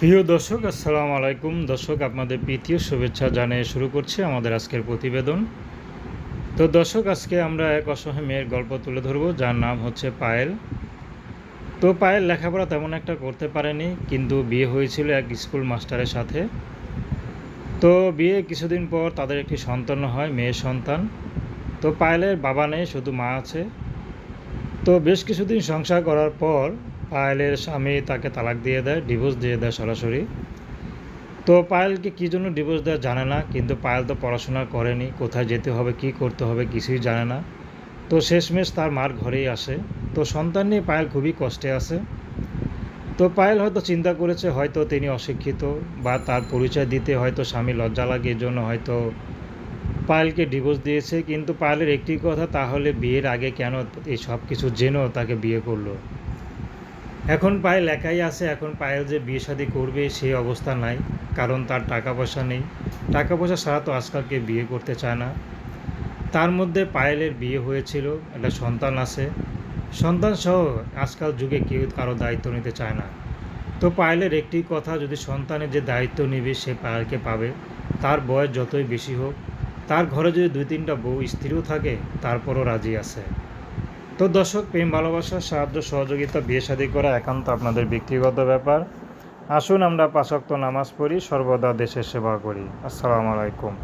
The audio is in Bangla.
প্রিয় দর্শক, আসসালামু আলাইকুম। দর্শক, আপনাদের প্রীতীয় শুভেচ্ছা জানিয়ে শুরু করছি আমাদের আজকের প্রতিবেদন। তো দর্শক, আজকে আমরা এক অসহায় মেয়ের গল্প তুলে ধরব, যার নাম হচ্ছে পায়েল। তো পায়েল লেখাপড়া তেমন একটা করতে পারেনি, কিন্তু বিয়ে হয়েছিল এক স্কুল মাস্টারের সাথে। তো বিয়ে কিছুদিন পর তাদের একটি সন্তান হয়, মেয়ের সন্তান। তো পায়েলের বাবা নেই, শুধু মা আছে। তো বেশ কিছুদিন সংসার করার পর পায়েলের স্বামী তাকে তালাক দিয়ে দেয়, ডিভোর্স দিয়ে দেয় সরাসরি। তো পায়েলকে কী জন্য ডিভোর্স দেয় জানে না, কিন্তু পায়েল তো পড়াশোনা করেনি, কোথায় যেতে হবে, কি করতে হবে কিছুই জানে না। তো শেষমেশ তার মার ঘরেই আসে। তো সন্তান নিয়ে পায়েল খুবই কষ্টে আছে। তো পায়েল হয়তো চিন্তা করেছে, হয়তো তিনি অশিক্ষিত বা তার পরিচয় দিতে হয়তো স্বামী লজ্জা লাগে জন্য হয়তো পায়েলকে ডিভোর্স দিয়েছে, কিন্তু পায়েলের একটি কথা, তাহলে বিয়ের আগে কেন এই সব কিছু জেনেও তাকে বিয়ে করল? এখন পায়েল একাই আছে, এখন পায়েল যে বিয়ে শাদি করবে সেই অবস্থা নাই, কারণ তার টাকা পয়সা নেই। টাকা পয়সা ছাড়া তো আজকালকে বিয়ে করতে চায় না। তার মধ্যে পায়েলের বিয়ে হয়েছিল, একটা সন্তান আছে। সন্তান সহ আজকাল যুগে কেউ কারও দায়িত্ব নিতে চায় না। তো পায়েলের একটি কথা, যদি সন্তানের যে দায়িত্ব নেবে, সে পায়েলকে পাবে। তার বয়স যতই বেশি হোক তার ঘরে যদি দুই তিনটা বউ স্ত্রীও থাকে, তারপরও রাজি আছে। তো দর্শক, প্রেম, ভালোবাসা, সাহায্য, সহযোগিতা, বিয়ে শাদী করা একান্ত আপনাদের ব্যক্তিগত ব্যাপার। আসুন আমরা পাশক্ত নামাজ পড়ি, সর্বদা দেশের সেবা করি। আসসালামু আলাইকুম।